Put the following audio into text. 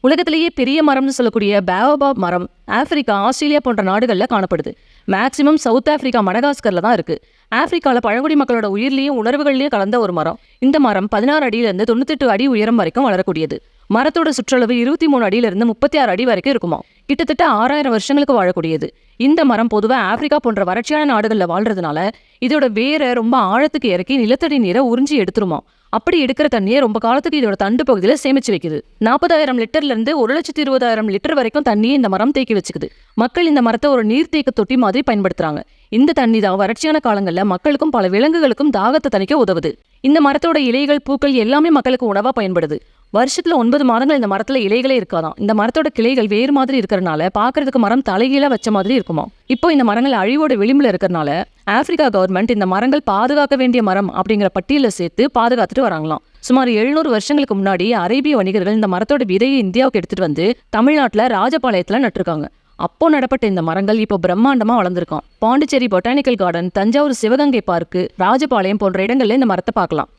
உலகத்திலேயே பெரிய மரம்னு சொல்லக்கூடிய பேவபாப் மரம் ஆப்பிரிக்கா ஆஸ்திரேலியா போன்ற நாடுகளில் காணப்படுது. மேக்சிமம் சவுத் ஆப்பிரிக்கா மடகாஸ்கர்ல தான் இருக்கு. ஆப்பிரிக்காவில் பழங்குடி மக்களோட உயிர்லயும் உணர்வுகள்லேயும் கலந்த ஒரு மரம். இந்த மரம் பதினாறு அடியிலிருந்து தொண்ணூத்தெட்டு அடி உயரம் வரைக்கும் வளரக்கூடியது. மரத்தோட சுற்றளவு இருபத்தி மூணு அடியிலிருந்து முப்பத்தி ஆறு அடி வரைக்கும் இருக்குமா? கிட்டத்தட்ட ஆறாயிரம் வருஷங்களுக்கு வாழக்கூடியது. இந்த மரம் பொதுவாக ஆப்பிரிக்கா போன்ற வறட்சியான நாடுகளில் வாழ்றதுனால இதோட வேரை ரொம்ப ஆழத்துக்கு இறக்கி நிலத்தடி நீரை உறிஞ்சி எடுத்துருமா? அப்படி எடுக்கிற தண்ணியை ரொம்ப காலத்துக்கு இதோட தண்டு பகுதியில் சேமிச்சு வைக்குது. நாற்பதாயிரம் லிட்டர்ல இருந்து ஒரு லட்சத்தி இருபதாயிரம் லிட்டர் வரைக்கும் தண்ணியை இந்த மரம் தேக்கி வச்சுக்குது. மக்கள் இந்த மரத்தை ஒரு நீர்த்தேக்க தொட்டி மாதிரி பயன்படுத்துறாங்க. இந்த தண்ணி தான் வறட்சியான காலங்களில் மக்களுக்கும் பல விலங்குகளுக்கும் தாகத்தை தணிக்க உதவுது. இந்த மரத்தோட இலைகள் பூக்கள் எல்லாமே மக்களுக்கு உணவா பயன்படுது. வருஷத்துல ஒன்பது மாதங்கள் இந்த மரத்துல இலைகளே இருக்காதான் இந்த மரத்தோட கிளைகள் வேறு மாதிரி இருக்கறனால பாக்குறதுக்கு மரம் தலைகீழ வச்ச மாதிரி இருக்குமா இப்போ இந்த மரங்கள் அழிவோட விளிம்புல இருக்கறனால ஆப்பிரிக்கா கவர்மெண்ட் இந்த மரங்கள் பாதுகாக்க வேண்டிய மரம் அப்படிங்கிற பட்டியல சேர்த்து பாதுகாத்துட்டு வராங்களாம். சுமார் எழுநூறு வருஷங்களுக்கு முன்னாடி அரேபிய வணிகர்கள் இந்த மரத்தோட விதையை இந்தியாவுக்கு எடுத்துட்டு வந்து தமிழ்நாட்டுல ராஜபாளையத்துல நட்டிருக்காங்க. அப்போ நடப்பட்ட இந்த மரங்கள் இப்போ பிரம்மாண்டமா வளர்ந்துருக்கான் Pondicherry botanical garden Thanjavur Sivaganga park Rajapalayam போன்ற இடங்கள்ல இந்த மரத்தை பார்க்கலாம்.